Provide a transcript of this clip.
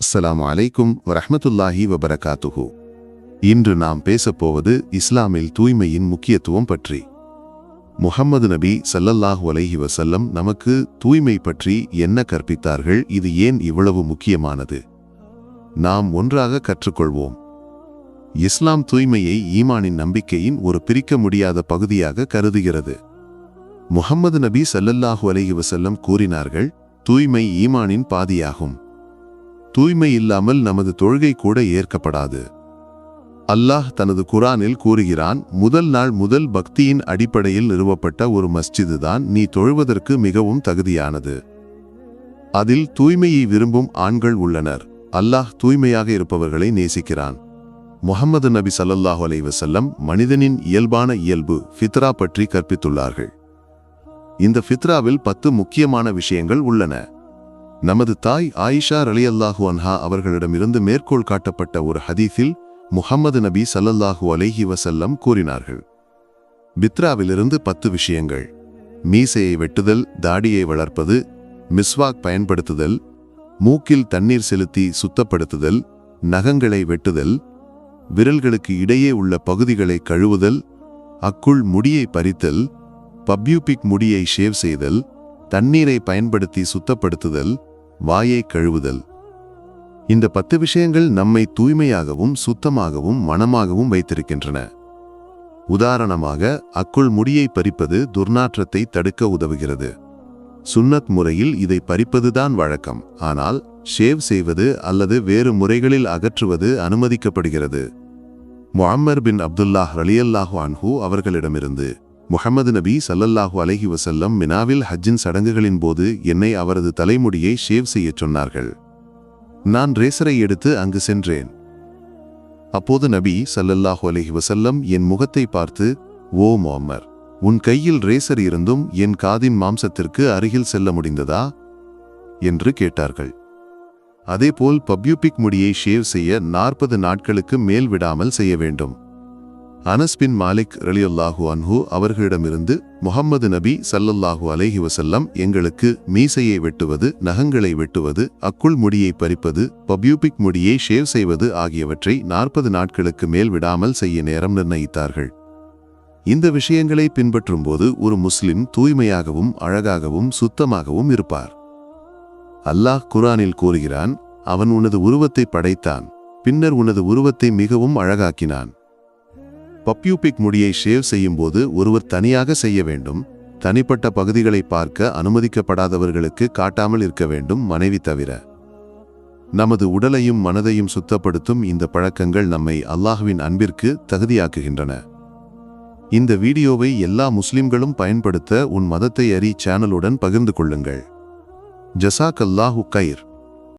அஸ்லாம் அலைக்கும் வரஹ்மத்துல்லாஹி வபரகாத்துஹு. இன்று நாம் பேசப்போவது இஸ்லாமில் தூய்மையின் முக்கியத்துவம் பற்றி. முகம்மது நபி சல்லல்லாஹு அலைஹி வசல்லம் நமக்கு தூய்மை பற்றி என்ன கற்பித்தார்கள் இது ஏன் இவ்வளவு முக்கியமானது? நாம் ஒன்றாக கற்றுக்கொள்வோம். இஸ்லாம் தூய்மையை ஈமானின் நம்பிக்கையின் ஒரு பிரிக்க முடியாத பகுதியாக கருதுகிறது. முகம்மது நபி சல்லல்லாஹு அலைஹி வசல்லம் கூறினார்கள் தூய்மை ஈமானின் பாதியாகும். தூய்மை இல்லாமல் நமது தொழுகை கூட ஏற்கப்படாது. அல்லாஹ் தனது குரானில் கூறுகிறான் முதல் நாள் முதல் பக்தியின் அடிப்படையில் நிறுவப்பட்ட ஒரு மஸ்ஜிது தான் நீ தொழுவதற்கு மிகவும் தகுதியானது. அதில் தூய்மையை விரும்பும் ஆண்கள் உள்ளனர். அல்லாஹ் தூய்மையாக இருப்பவர்களை நேசிக்கிறான். முஹம்மது நபி ஸல்லல்லாஹு அலைவசல்லம் மனிதனின் இயல்பான இயல்பு ஃபித்ரா பற்றி கற்பித்துள்ளார்கள். இந்த ஃபித்ராவில் பத்து முக்கியமான விஷயங்கள் உள்ளன. நமது தாய் ஆயிஷா ரலியல்லாஹு அன்ஹா அவர்களிடமிருந்து மேற்கோள் காட்டப்பட்ட ஒரு ஹதீஸில் முஹம்மது நபி சல்லல்லாஹு அலைஹி வசல்லம் கூறினார்கள். பித்ராவிலிருந்து பத்து விஷயங்கள். மீசையை வெட்டுதல் தாடியை வளர்ப்பது மிஸ்வாக் பயன்படுத்துதல் மூக்கில் தண்ணீர் செலுத்தி சுத்தப்படுத்துதல் நகங்களை வெட்டுதல் விரல்களுக்கு இடையே உள்ள பகுதிகளை கழுவுதல் அக்குள் முடியை பறித்தல் பப்யூபிக் முடியை ஷேவ் செய்தல் தண்ணீரை பயன்படுத்தி சுத்தப்படுத்துதல் வாயை கழுவுதல். இந்த பத்து விஷயங்கள் நம்மை தூய்மையாகவும் சுத்தமாகவும் மனமாகவும் வைத்திருக்கின்றன. உதாரணமாக அக்குள் முடியை பறிப்பது துர்நாற்றத்தை தடுக்க உதவுகிறது. சுன்னத் முறையில் இதை பறிப்பதுதான் வழக்கம். ஆனால் ஷேவ் செய்வது அல்லது வேறு முறைகளில் அகற்றுவது அனுமதிக்கப்படுகிறது. முஹம்மர் பின் அப்துல்லாஹ் ரலியல்லாஹு அன்ஹூ அவர்களிடமிருந்து முகமது நபி சல்லல்லாஹு அலஹி வசல்லம் மினாவில் ஹஜ்ஜின் சடங்குகளின் போது என்னை அவரது தலைமுடியை ஷேவ் செய்யச் சொன்னார்கள். நான் ரேசரை எடுத்து அங்கு சென்றேன். அப்போது நபி சல்லல்லாஹு அலஹி வசல்லம் என் முகத்தை பார்த்து ஓ மொஹம்மர் உன் கையில் ரேசர் இருந்தும் என் காதின் மாம்சத்திற்கு அருகில் செல்ல முடிந்ததா? என்று கேட்டார்கள். அதேபோல் பப்யூபிக் முடியை ஷேவ் செய்ய நாற்பது நாட்களுக்கு மேல் விடாமல் செய்ய வேண்டும். அனஸ் பின் மாலிக் ரலியுல்லாஹு அன்ஹு அவர்களிடமிருந்து முஹம்மது நபி சல்லல்லாஹு அலைஹி வசல்லம் எங்களுக்கு மீசையை வெட்டுவது நகங்களை வெட்டுவது அக்குள் முடியை பறிப்பது பப்யூபிக் முடியை ஷேவ் செய்வது ஆகியவற்றை நாற்பது நாட்களுக்கு மேல் விடாமல் செய்ய நேரம் நிர்ணயித்தார்கள். இந்த விஷயங்களை பின்பற்றும்போது ஒரு முஸ்லிம் தூய்மையாகவும் அழகாகவும் சுத்தமாகவும் இருப்பார். அல்லாஹ் குரானில் கூறுகிறான் அவன் உனது உருவத்தை படைத்தான் பின்னர் உனது உருவத்தை மிகவும் அழகாக்கினான். பப்யூபிக் முடியை ஷேவ் செய்யும்போது ஒருவர் தனியாக செய்ய வேண்டும். தனிப்பட்ட பகுதிகளை பார்க்க அனுமதிக்கப்படாதவர்களுக்கு காட்டாமல் இருக்க வேண்டும் மனைவி தவிர. நமது உடலையும் மனதையும் சுத்தப்படுத்தும் இந்த பழக்கங்கள் நம்மை அல்லாஹுவின் அன்பிற்கு தகுதியாக்குகின்றன. இந்த வீடியோவை எல்லா முஸ்லிம்களும் பயன்படுத்த உன் மதத்தை அறி சேனலுடன் பகிர்ந்து கொள்ளுங்கள். ஜசாக் அல்லாஹு கைர்.